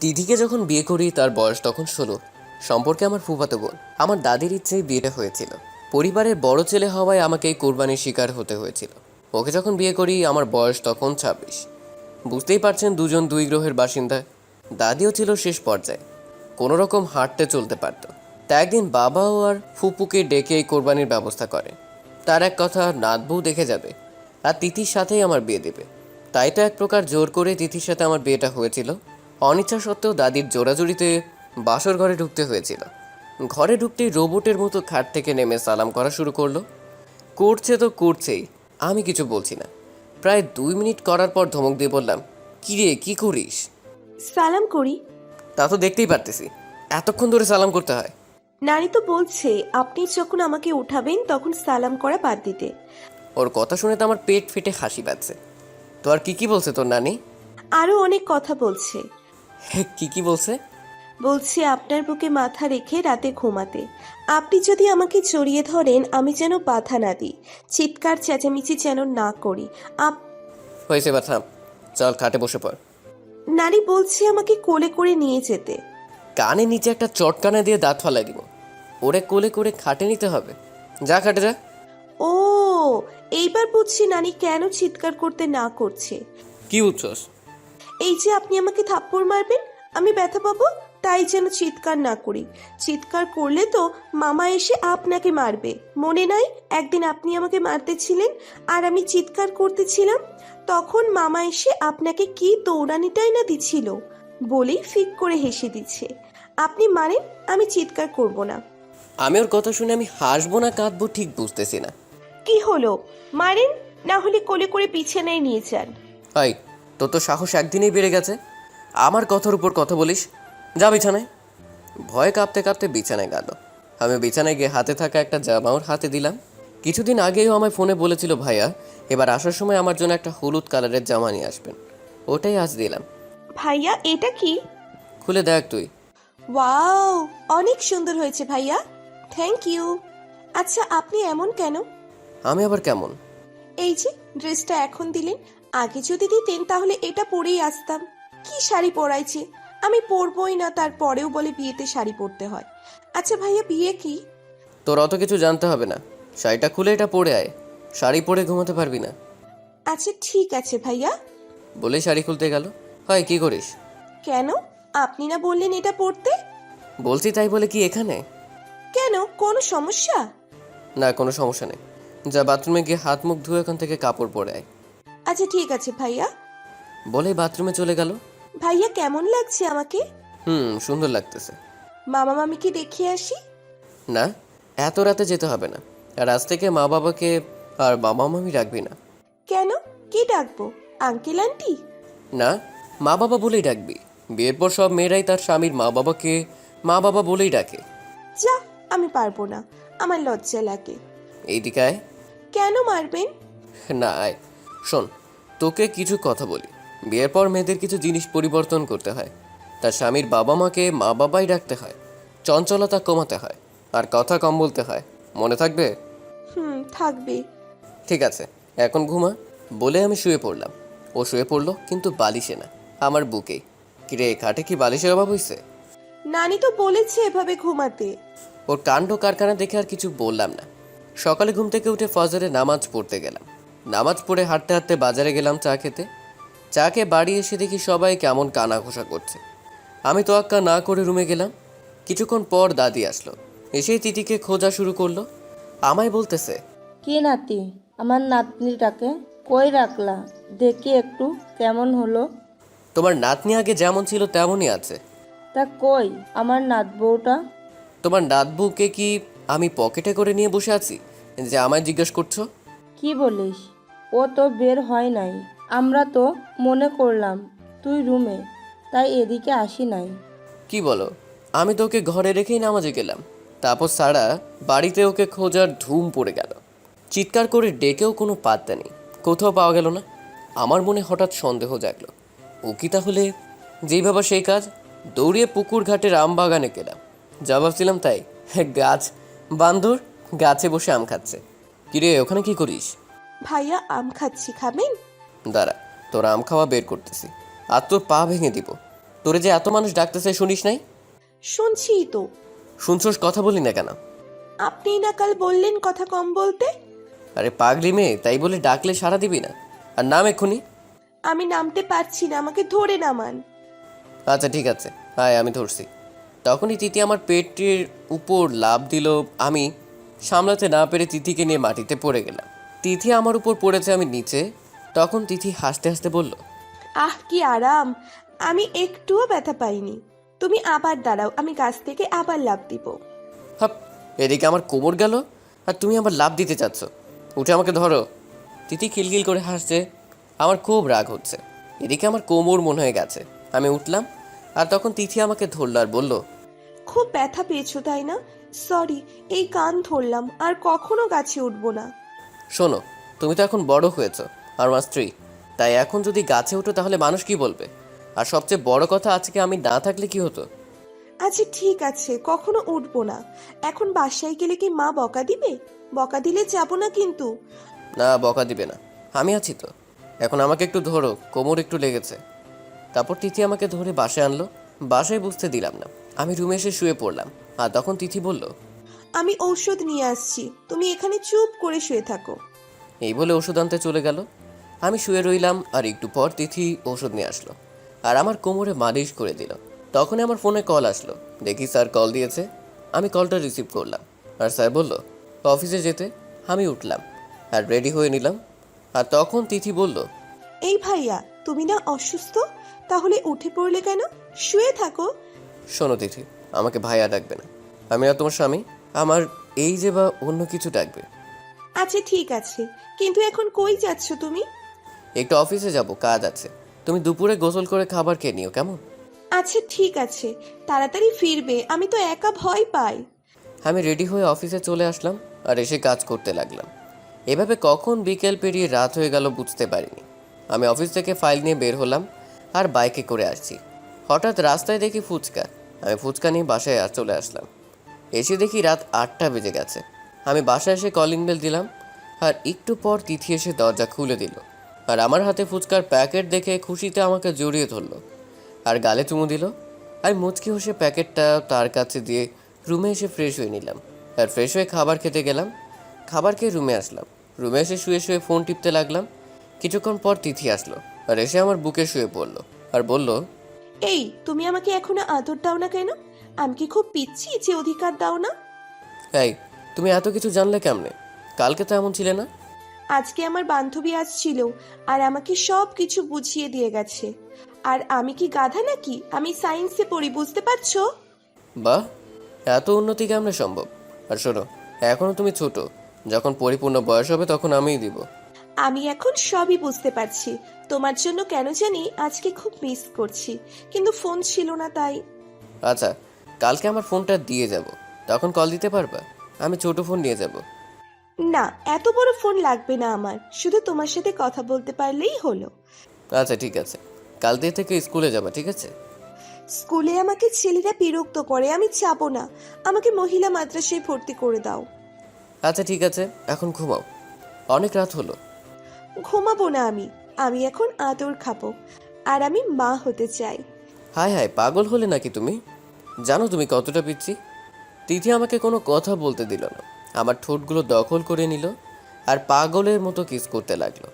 তিথিকে যখন বিয়ে করি, তার বয়স তখন ষোলো। সম্পর্কে আমার ফুফাতো বোন। আমার দাদির ইচ্ছেই বিয়েটা হয়েছিল। পরিবারের বড় ছেলে হওয়ায় আমাকে এই কোরবানির শিকার হতে হয়েছিল। ওকে যখন বিয়ে করি, আমার বয়স তখন ছাব্বিশ। বুঝতেই পারছেন দুজন দুই গ্রহের বাসিন্দা। দাদিও ছিল শেষ পর্যায়ে। কোনো রকম হাঁটতে চলতে পারত। তা একদিন বাবাও আর ফুপুকে ডেকে এই কোরবানির ব্যবস্থা করে। তার এক কথা নাতবউ দেখে যাবে। আর তিথির সাথেই আমার বিয়ে দেবে। তাই তো এক প্রকার জোর করে তিথির সাথে আমার বিয়েটা হয়েছিল। অনিচ্ছা সত্ত্বেও দাদির জোরাজুরিতে বাসর ঘরে ঢুকতে হয়েছিল। ঘরে ঢুকতেই রোবটের মতো খাট থেকে নেমে সালাম করা শুরু করল। করছে তো করছেই আমি কিছু বলছি না। প্রায় দুই মিনিট করার পর ধমক দিয়ে বললাম কি রে কি করিস? সালাম করি। তা তো দেখতেই পারতেছি এতক্ষণ ধরে সালাম করতে হয়। নারী তো বলছে আপনি যখন আমাকে উঠাবেন তখন সালাম করা বাদ দিতে। ওর কথা শুনে তো আমার পেট ফেটে হাসি পাচ্ছে। তো আর কি কি বলছে তোর নানি? আরও অনেক কথা বলছে। কি কি বলছে? বলছি আপনার বুকে মাথা রেখে রাতে ঘুমাতে। আপনি যদি আমাকে জড়িয়ে ধরেন আমি যেন বাধা না দিই। চিৎকার চেঁচামেচি যেন না করি। আপ হয়েছে বা থাম চল খাটে বসে পড়। নারী বলছে আমাকে কোলে করে নিয়ে যেতে। কানে নিচে একটা চটকানা দিয়ে দাঁত ফালাই দিব। ওরে কোলে করে খাটে নিতে হবে। যা খাটে যা। ও এইবার বুঝছি নানি কেন চিৎকার করতে না করছে। কি বুঝছস? এই যে আপনি আমাকে থাপ্পড় মারবেন আমি ব্যথা পাবো তাই যেন চিৎকার না করি। চিৎকার করলে তো মামা এসে আপনাকে মারবে। মনে নাই একদিন আপনি আমাকে মারতেছিলেন আর আমি চিৎকার করতেছিলাম তখন মামা এসে আপনাকে কি দৌড়ানিটাই না দিছিল বলেই ফিক করে হেসে দিচ্ছে। আপনি মারেন আমি চিৎকার করব না। আমি ওর কথা শুনে আমি হাসবো না কাঁদবো ঠিক বুঝতেছি না। কি হলো? মারেন না হলে কোলে করে বিছানায় নিয়ে যান। হাই তোর তো সাহস একদিনেই বেড়ে গেছে। আমার কথার উপর কথা বলিস। যা বিছানায়। ভয়ে কাঁপতে কাঁপতে বিছানায় গেল। আমি বিছানায় গিয়ে হাতে থাকা একটা জামা ওর হাতে দিলাম। কিছুদিন আগেও আমায় ফোনে বলেছিল ভাইয়া এবার আসার সময় আমার জন্য একটা হলুদ কালারের জামা নিয়ে আসবেন। ওটাই আজ দিলাম। ভাইয়া এটা কি? খুলে দেখ তুই। ওয়াও অনেক সুন্দর হয়েছে ভাইয়া। Thank you. আচ্ছা আপনি এমন কেন? আমি আবার কেমন? এই যে ড্রেসটা এখন দিলেন। আগে যদি দিতেন তাহলে এটা পরেই আসতাম। কি শাড়ি পরাইছে? আমি পরবই না তারপরেও বলে বিয়েতে শাড়ি পরতে হয়। আচ্ছা ভাইয়া বিয়ে কি? তোর অত কিছু জানতে হবে না। শাড়িটা খুলে এটা পরে আয়। শাড়ি পরে ঘুমাতে পারবি না। আচ্ছা ঠিক আছে ভাইয়া। বলে শাড়ি খুলতে গেল। হয় কি করিস? কেন? আপনি না বললেন এটা পরতে? বলছি তাই বলে কি এখানে? কেন? কোনো সমস্যা? না কোনো সমস্যা নেই। যা বাথরুমে গিয়ে হাত মুখ ধুয়ে এখান থেকে কাপড় পরে আয়। আচ্ছা ঠিক আছে ভাইয়া। বলে বাথরুমে চলে গেল। ভাইয়া কেমন লাগছে আমাকে? হুম সুন্দর লাগতেছে। মামা মামিকে দেখিয়ে আসি? না এত রাতে যেতে হবে না। আর আজ থেকে মা বাবাকে আর মামা মামি রাখবি না। কেন? কি ডাকবো? Uncle aunty? না মা বাবা বলেই ডাকবি। বিয়ের পর সব মেয়েরাই তার স্বামীর মা বাবাকে মা বাবা বলেই ডাকে। যা আমি পারব না। আমার লজ্জা লাগে। এইদিকে আয়। কেন মারবেন? না আয়। শোন তোকে কিছু কথা বলি। বিয়ের পর মেয়েদের কিছু জিনিস পরিবর্তন করতে হয়। তার স্বামীর বাবা মাকে মা বাবাই ডাকতে হয়। চঞ্চলতা কমাতে হয়। আর কথা কম বলতে হয়। মনে থাকবে? হুম থাকবে। ঠিক আছে এখন ঘুমা। বলে আমি শুয়ে পড়লাম। ও শুয়ে পড়ল কিন্তু বালিশে না। আমার বুকেই কিরে খাটে কি বালিশের অভাব হয়েছে নানি তো বলেছে এভাবে ঘুমাতে। ওর কাণ্ড কারখানা দেখে আর কিছু বললাম না। সকালে ঘুম থেকে উঠে ফজরে নামাজ পড়তে গেলাম। নামাজ পড়ে হাঁটতে হাঁটতে বাজারে গেলাম চা খেতে। চা খেয়ে বাড়ি এসে দেখি সবাই কেমন কানা ঘোষা করছে। আমি তো আক্কা না করে রুমে গেলাম। কিছুক্ষণ পর দাদি আসলো। এসেই তিতিকে খোঁজা শুরু করল। আমায় বলতেছে কি নাতি? আমার নাতনিটাকে কই রাখলা? দেখি একটু কেমন হলো? তোমার নাতনি আগে যেমন ছিল তেমনই আছে। তা কই? আমার নাত বউটা তোমার নাতবুকে কি আমি পকেটে করে নিয়ে বসে আছি? যে আমায় জিজ্ঞেস করছ? কি বলিস? ও তো বের হয় নাই। আমরা তো মনে করলাম তুই রুমে, তাই এদিকে আসি নাই। কি বলো? আমি তো ওকে ঘরে রেখেই নামাজে গেলাম। তারপর সারা বাড়িতে ওকে খোঁজার ধুম পড়ে গেল। চিৎকার করে ডেকেও কোনো পাত্তা নেই। কোথাও পাওয়া গেল না। আমার মনে হঠাৎ সন্দেহ জাগলো। ও কি তাহলে? যেই ভাবা সেই কাজ? দৌড়িয়ে পুকুর ঘাটের আম বাগানে গেলাম। জবাব ছিলাম তাই। গাছ। বান্দর গাছে বসে আম খাচ্ছে। কিরে ওখানে কি করিস? ভাইয়া আম খাচ্ছি খাবেন? দাঁড়া তোর আম খাওয়া বের করতেছি। আর তোর পা ভেঙে দিব। তোরে যে এত মানুষ ডাকতেছে শুনিস নাই? শুনছিই তো। শুনছস কথা বলি না কেন? আপনি না কাল বললেন কথা কম বলতে? আরে পাগলি মেয়ে তাই বলে ডাকলে সারা দিবি না। আর নাম এক্ষুনি? আমি নামতে পারছি না আমাকে ধরে নামান। আচ্ছা ঠিক আছে। হায় আমি ধরছি। তখনই তিথি আমার পেটের উপর লাভ দিল আমি সামলাতে না পেরে তিথিকে নিয়ে মাটিতে পড়ে গেলাম। তিথি আমার উপর পড়েছে আমি নিচে। তখন তিথি হাসতে হাসতে বলল আহ কি আরাম! আমি একটুও ব্যথা পাইনি। তুমি আবার দাঁড়াও আমি গাছ থেকে আবার লাভ দিব। হাপ এদিকে আমার কোমর গেল আর তুমি আবার লাভ দিতে চাচ্ছ। উঠে আমাকে ধরো। তিথি খিলখিল করে হাসছে। আমার খুব রাগ হচ্ছে। এদিকে আমার কোমর মনে হয়ে গেছে। আমি উঠলাম আর তখন তিথি আমাকে ধরল আর বলল খুব ব্যথা পেয়েছ তাই না? সরি এই কান ধরলাম আর কখনো গাছে উঠবো না। শোনো তুমি তো এখন বড় হয়েছো আর আমার স্ত্রী। তাই এখন যদি গাছে উঠো তাহলে মানুষ কি বলবে? আর সবচেয়ে বড় কথা আজকে আমি না থাকলে কি হতো? আচ্ছা ঠিক আছে কখনো উঠবো না। এখন বাসায় গেলে কি মা বকা দিবে? বকা দিলে যাব না কিন্তু। না বকা দিবে না। আমি আছি তো। এখন আমাকে একটু ধরো কোমর একটু লেগেছে। তারপর তিথি আমাকে ধরে বাসায় আনলো। বাসায় বুঝতে দিলাম না। আমি রুমে এসে শুয়ে পড়লাম আর তখন তিথি বলল আমি ঔষধ নিয়ে আসছি তুমি এখানে চুপ করে শুয়ে থাকো। এই বলে ওষুধ আনতে চলে গেল। আমি শুয়ে রইলাম আর একটু পর তিথি ওষুধ নিয়ে আসলো আর আমার কোমরে মালিশ করে দিল। তখনই আমার ফোনে কল আসলো দেখি স্যার কল দিয়েছে। আমি কলটা রিসিভ করলাম আর স্যার বলল অফিসে যেতে আমি উঠলাম আর রেডি হয়ে নিলাম। আর তখন তিথি বলল এই ভাইয়া তুমি না অসুস্থ? তাহলে উঠে পড়লে কেন? শুয়ে থাকো শোনো তিথি আমাকে ভাইয়া ডাকবে না। আমি না তোমার স্বামী আমার এই যে বা অন্য কিছু ডাকবে। আচ্ছা ঠিক আছে। কিন্তু এখন কই যাচ্ছ তুমি? একটু অফিসে যাব কাজ আছে। তুমি দুপুরে গোসল করে খাবার খেয়ে নিও কেমন? আচ্ছা ঠিক আছে। তাড়াতাড়ি ফিরবে আমি তো একা ভয় পাই। আমি রেডি হয়ে অফিসে চলে আসলাম আর এসে কাজ করতে লাগলাম। এভাবে কখন বিকেল পেরিয়ে রাত হয়ে গেল বুঝতে পারিনি। আমি অফিস থেকে ফাইল নিয়ে বের হলাম আর বাইকে করে আসছি। হঠাৎ রাস্তায় দেখি ফুচকা। আমি ফুচকা নিয়ে বাসায় আর চলে আসলাম। এসে দেখি রাত আটটা বেজে গেছে। আমি বাসায় এসে কলিং বেল দিলাম আর একটু পর তিথি এসে দরজা খুলে দিল। আর আমার হাতে ফুচকার প্যাকেট দেখে খুশিতে আমাকে জড়িয়ে ধরলো। আর গালে চুমু দিল। আমি মুচকি হসে প্যাকেটটা তার কাছে দিয়ে রুমে এসে ফ্রেশ হয়ে নিলাম। আর ফ্রেশ হয়ে খাবার খেতে গেলাম। খাবার খেয়ে রুমে আসলাম। রুমে এসে শুয়ে শুয়ে ফোন টিপতে লাগলাম। কিছুক্ষণ পর তিথি আসলো। আর এসে আমার বুকে শুয়ে পড়ল। আর বলল এই তুমি আমাকে এখনও আদর দাও না কেন? আমি কি খুব পিচ্ছি যে অধিকার দাও না? এই তুমি এত কিছু জানলে কেমনে? কালকে তো এমন ছিলে না? আজকে আমার বান্ধবী আসছিল আর আমাকে সব কিছু বুঝিয়ে দিয়ে গেছে। আর আমি কি গাধা নাকি? আমি সায়েন্সে পড়ি বুঝতে পারছ? বাহ এত উন্নতি কেমনে সম্ভব? আর শোনো এখনও তুমি ছোট যখন পরিপূর্ণ বয়স হবে তখন আমিই দিব। আমি এখন সবই বুঝতে পারছি। তোমার জন্য কেন জানি আজকে খুব মিস করছি। কিন্তু ফোন ছিল না তাই। আচ্ছা কালকে আমার ফোনটা দিয়ে যাব। তখন কল দিতে পারবা? আমি ছোট ফোন নিয়ে যাব। না এত বড় ফোন লাগবে না আমার। শুধু তোমার সাথে কথা বলতে পারলেই হলো। আচ্ছা ঠিক আছে। কাল দিয়ে থেকে স্কুলে যাবা ঠিক আছে? স্কুলে আমাকে ছেলেরা বিরক্ত করে আমি যাব না। আমাকে মহিলা মাদ্রাসায় ভর্তি করে দাও। আচ্ছা ঠিক আছে। এখন ঘুমাও। অনেক রাত হলো। ঘুমাবো না আমি। আমি এখন আদর খাব। আর আমি মা হতে চাই। হায় হায়, পাগল হলে নাকি তুমি? জানো তুমি কতটা পিচ্ছি? তিথি আমাকে কোনো কথা বলতে দিল না। আমার ঠোঁটগুলো দখল করে নিল আর পাগলের মতো কিস করতে লাগল।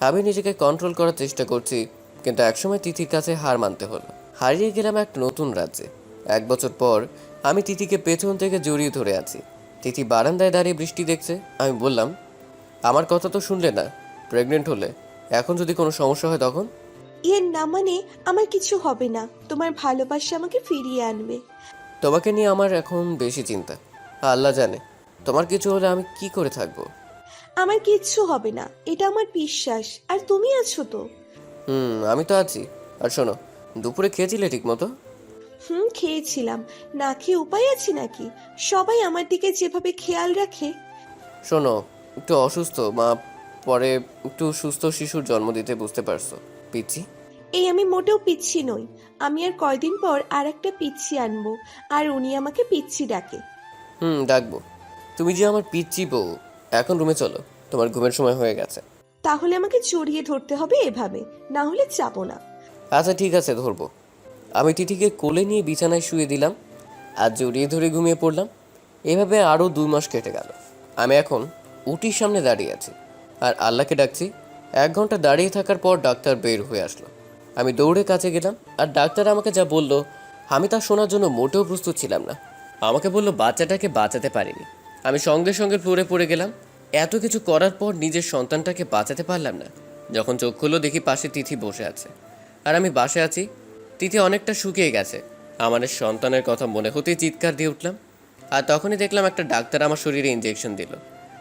আমি নিজেকে কন্ট্রোল করার চেষ্টা করছি, কিন্তু একসময় তিথির কাছে হার মানতে হলো। হারিয়ে গেলাম এক নতুন রাজ্যে। এক বছর পর আমি তিথিকে পেছন থেকে জড়িয়ে ধরে আছি। তিথি বারান্দায় দাঁড়িয়ে বৃষ্টি দেখছে। আমি বললাম, আমার কথা তো শুনলে না। প্রেগনেন্ট হলে এখন যদি কোনো সমস্যা হয় তখন? এর না মানে আমার কিছু হবে না। তোমার ভালোবাসা আমাকে ফিরিয়ে আনবে। তোমাকে নিয়ে আমার এখন বেশি চিন্তা। আল্লাহ জানে। তোমার কিছু হলে আমি কি করে থাকব? আমার কিচ্ছু হবে না। এটা আমার বিশ্বাস। আর তুমি আছো তো? হুম আমি তো আছি। আর শোনো দুপুরে খেয়েছিলে ঠিক মতো হুম খেয়েছিলাম। না খেয়ে উপায় আছে নাকি? সবাই আমার দিকে যেভাবে খেয়াল রাখে। শোনো একটু অসুস্থ মা পরে একটু সুস্থ শিশুর জন্ম দিতে বুঝতে পারছ। পিচ্ছি? এই আমি মোটেও পিচ্ছি নই। আমি আর কয়দিন পর আর একটা পিচ্ছি আনব আর উনি আমাকে পিচ্ছি ডাকে। হুম ডাকবো। তুমি যে আমার পিচ্ছি বউ এখন রুমে চলো তোমার ঘুমের সময় হয়ে গেছে। তাহলে আমাকে জড়িয়ে ধরতে হবে এভাবে না হলে যাব না। আচ্ছা ঠিক আছে ধরবো। আমি তিথিকে কোলে নিয়ে বিছানায় শুয়ে দিলাম আর জড়িয়ে ধরে ঘুমিয়ে পড়লাম। এভাবে আরও দুই মাস কেটে গেল। আমি এখন উটির সামনে দাঁড়িয়ে আছি। আর আল্লাহকে ডাকছি, এক ঘণ্টা দাঁড়িয়ে থাকার পর ডাক্তার বের হয়ে আসলো। আমি দৌড়ে কাছে গেলাম আর ডাক্তার আমাকে যা বলল, আমি তা শোনার জন্য মোটেও প্রস্তুত ছিলাম না। আমাকে বলল, বাচ্চাটাকে বাঁচাতে পারিনি। আমি সঙ্গে সঙ্গে পড়ে পড়ে গেলাম। এত কিছু করার পর নিজের সন্তানটাকে বাঁচাতে পারলাম না। যখন চোখ খুললো, দেখি পাশে তিথি বসে আছে। আর আমি বাসে আছি। তিথি অনেকটা শুকিয়ে গেছে। আমার সন্তানের কথা মনে হতেই চিৎকার দিয়ে উঠলাম। আর তখনই দেখলাম একটা ডাক্তার আমার শরীরে ইঞ্জেকশন দিল।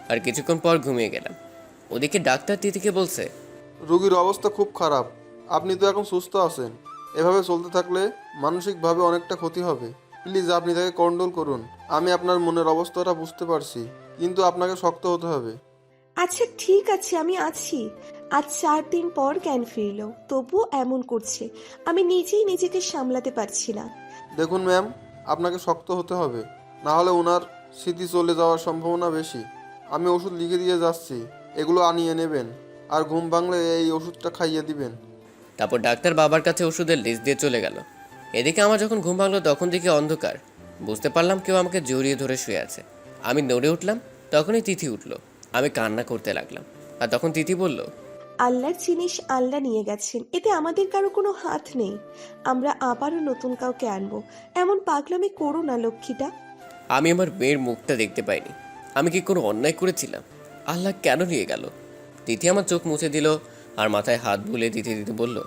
আর কিছুক্ষণ পর ঘুমিয়ে গেলাম। ওদিকে ডাক্তার তিথিকে বলছে রোগীর অবস্থা খুব খারাপ। আপনি তো এখন সুস্থ আছেন। এভাবে চলতে থাকলে মানসিকভাবে অনেকটা ক্ষতি হবে। প্লিজ আপনি তাকে কন্ট্রোল করুন। আমি আপনার মনের অবস্থাটা বুঝতে পারছি কিন্তু আপনাকে শক্ত হতে হবে। আচ্ছা ঠিক আছে আমি আছি। আজ চার দিন পর জ্ঞান ফিরল। তবুও এমন করছে। আমি নিজেই নিজেকে সামলাতে পারছি না। দেখুন ম্যাম আপনাকে শক্ত হতে হবে। না হলে ওনার স্মৃতি চলে যাওয়ার সম্ভাবনা বেশি। আমি ওষুধ লিখে দিয়ে যাচ্ছি। এগুলো আনিয়ে নেবেন আর ঘুম ভাঙলে এই ওষুধটা খাইয়ে দিবেন। তারপর ডাক্তার বাবার কাছে ওষুধের লিস্ট দিয়ে চলে গেল। এদিকে আমার যখন ঘুম ভাঙলো তখন দেখি অন্ধকার। বুঝতে পারলাম কেউ আমাকে জড়িয়ে ধরে শুয়ে আছে। আমি নড়ে উঠলাম তখনই তিথি উঠল। আমি কান্না করতে লাগলাম। আর তখন তিথি বলল আল্লাহর জিনিস আল্লাহ নিয়ে গেছেন। এতে আমাদের কারও কোনো হাত নেই। আমরা আবারও নতুন কাউকে আনব। এমন পাগলামি করো না লক্ষ্মীটা। আমি আমার মেয়ের মুখটা দেখতে পাইনি। আমি কি কোনো অন্যায় করেছিলাম? আল্লাহ কেন নিয়ে গেল? তিথি আমার চোখ মুছে দিল আর মাথায় হাত বুলে দিতে দিতে বলল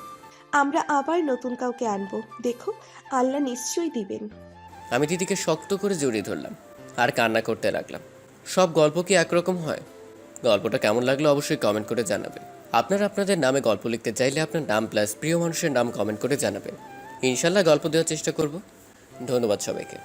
আমরা আবার নতুন কাউকে আনব। দেখো আল্লাহ নিশ্চয়ই দিবেন। আমি তিথিকে শক্ত করে জড়িয়ে ধরলাম আর কান্না করতে লাগলাম। সব গল্প কি একরকম হয়? গল্পটা কেমন লাগল অবশ্যই কমেন্ট করে জানাবেন। আপনারা আপনাদের নামে গল্প লিখতে চাইলে আপনার নাম প্লাস প্রিয় মানুষের নাম কমেন্ট করে জানাবেন। ইনশাল্লাহ গল্প দেওয়ার চেষ্টা করব। ধন্যবাদ সবাইকে।